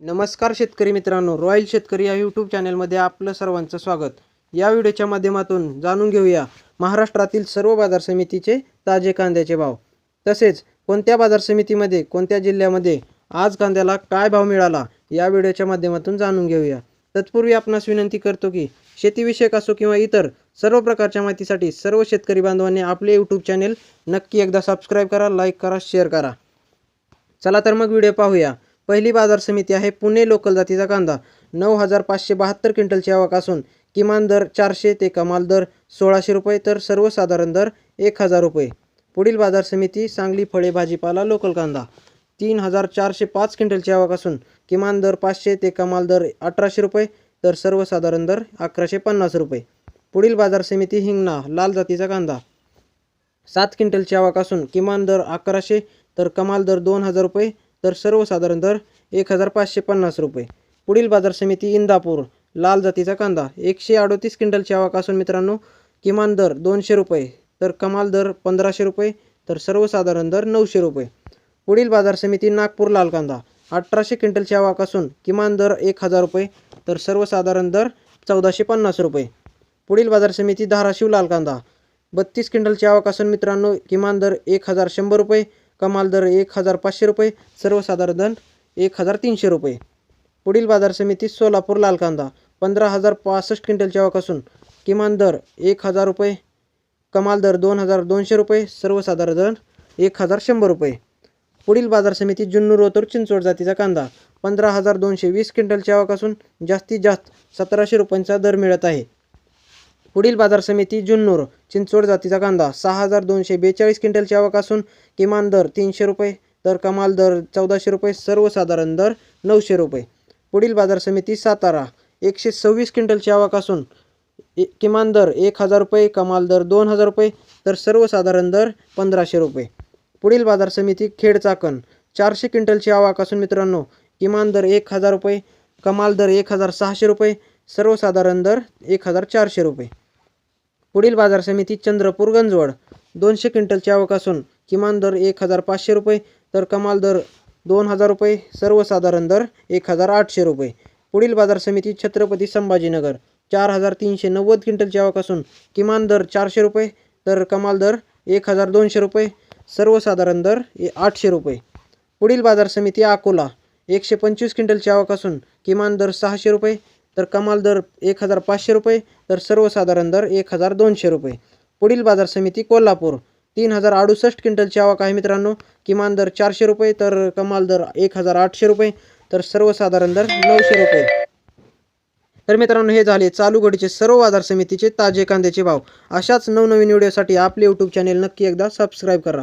नमस्कार शेतकरी मित्रांनो रॉयल शेतकरी या यूट्यूब चॅनलमध्ये आपलं सर्वांचं स्वागत. या व्हिडिओच्या माध्यमातून जाणून घेऊया महाराष्ट्रातील सर्व बाजार समितीचे ताजे कांद्याचे भाव. तसेच कोणत्या बाजार समितीमध्ये कोणत्या जिल्ह्यामध्ये आज कांद्याला काय भाव मिळाला या व्हिडिओच्या माध्यमातून जाणून घेऊया. तत्पूर्वी आपणास विनंती करतो की शेतीविषयक असो किंवा इतर सर्व प्रकारच्या माहितीसाठी सर्व शेतकरी बांधवांनी आपले यूट्यूब चॅनेल नक्की एकदा सबस्क्राईब करा लाईक करा शेअर करा. चला तर मग व्हिडिओ पाहूया. पहिली बाजार समिती आहे पुणे लोकल जातीचा कांदा. नऊ हजार पाचशे बहात्तर क्विंटलची आवक असून किमान दर चारशे ते कमाल दर सोळाशे रुपये तर सर्वसाधारण दर एक हजार रुपये. पुढील बाजार समिती सांगली फळे भाजीपाला लोकल कांदा. तीन हजार चारशे पाच क्विंटलची आवक असून किमान दर पाचशे ते कमाल दर अठराशे रुपये तर सर्वसाधारण दर अकराशे पन्नास रुपये. पुढील बाजार समिती हिंगणा लाल जातीचा कांदा. सात क्विंटलची आवक असून किमान दर अकराशे तर कमाल दर दोन हजार रुपये तर सर्वसाधारण दर एक हजार पाचशे पन्नास रुपये. पुढील बाजार समिती इंदापूर लाल जातीचा कांदा एकशे अडोतीस क्विंटलची आवक असून मित्रांनो किमान दर दोनशे रुपये तर कमाल दर पंधराशे रुपये तर सर्वसाधारण दर नऊशे रुपये. पुढील बाजार समिती नागपूर लाल कांदा अठराशे क्विंटलची आवक असून किमान दर एक हजार रुपये तर सर्वसाधारण दर चौदाशे पन्नास रुपये. पुढील बाजार समिती धाराशिव लाल कांदा बत्तीस क्विंटलची आवक असून मित्रांनो किमान दर एक हजार शंभर रुपये कमाल दर एक हजार पाचशे रुपये सर्वसाधारण दर एक हजार तीनशे रुपये. पुढील बाजार समिती सोलापूर लाल कांदा पंधरा हजार पासष्ट क्विंटल आवक असून किमान दर एक हजार रुपये कमाल दर दोन हजार दोनशे रुपये सर्वसाधारण दर एक हजार शंभर रुपये. पुढील बाजार समिती जुन्नूर ओतूर चिंचवड जातीचा कांदा पंधरा हजार दोनशे वीस क्विंटल आवक असून जास्तीत जास्त सतराशे रुपयांचा दर मिळत आहे. पुढील बाजार समिती जुन्नूर चिंचवड जातीचा कांदा सहा हजार दोनशे बेचाळीस क्विंटलची आवक असून किमान दर तीनशे रुपये तर कमाल दर चौदाशे रुपये सर्वसाधारण दर नऊशे रुपये. पुढील बाजार समिती सातारा एकशे सव्वीस क्विंटलची आवक असून ए- किमान दर एक हजार रुपये कमाल दर दोन हजार रुपये तर सर्वसाधारण दर पंधराशे रुपये. पुढील बाजार समिती खेड चाकण चारशे क्विंटलची आवक असून मित्रांनो किमान दर एक हजार रुपये कमाल दर एक हजार सहाशे रुपये सर्वसाधारण दर एक हजार चारशे रुपये. पुढील बाजार समिती चंद्रपूर गंजवड. दोनशे क्विंटलची आवक असून किमान दर एक हजार पाचशे रुपये तर कमाल दर दोन हजार रुपये सर्वसाधारण दर एक हजार आठशे रुपये. पुढील बाजार समिती छत्रपती संभाजीनगर. चार हजार तीनशे नव्वद क्विंटलची आवक असून किमान दर चारशे रुपये तर कमाल दर एक हजार दोनशे रुपये सर्वसाधारण दर ए- आठशे रुपये. पुढील बाजार समिती अकोला. एकशे पंचवीस क्विंटलची आवक असून किमान दर सहाशे रुपये तर कमाल दर एक हजार पाचशे रुपये तर सर्वसाधारण दर एक हजार दोनशे रुपये. पुढील बाजार समिती कोल्हापूर. तीन हजार अडुसष्ट क्विंटलची आवक आहे मित्रांनो. किमान दर चारशे रुपये तर कमाल दर एक हजार आठशे रुपये तर सर्वसाधारण दर नऊशे रुपये. तर मित्रांनो हे झाले चालू घडीचे सर्व बाजार समितीचे ताजे कांद्याचे भाव. अशाच नवनवीन व्हिडिओसाठी आपले यूट्यूब चॅनेल नक्की एकदा सबस्क्राईब करा.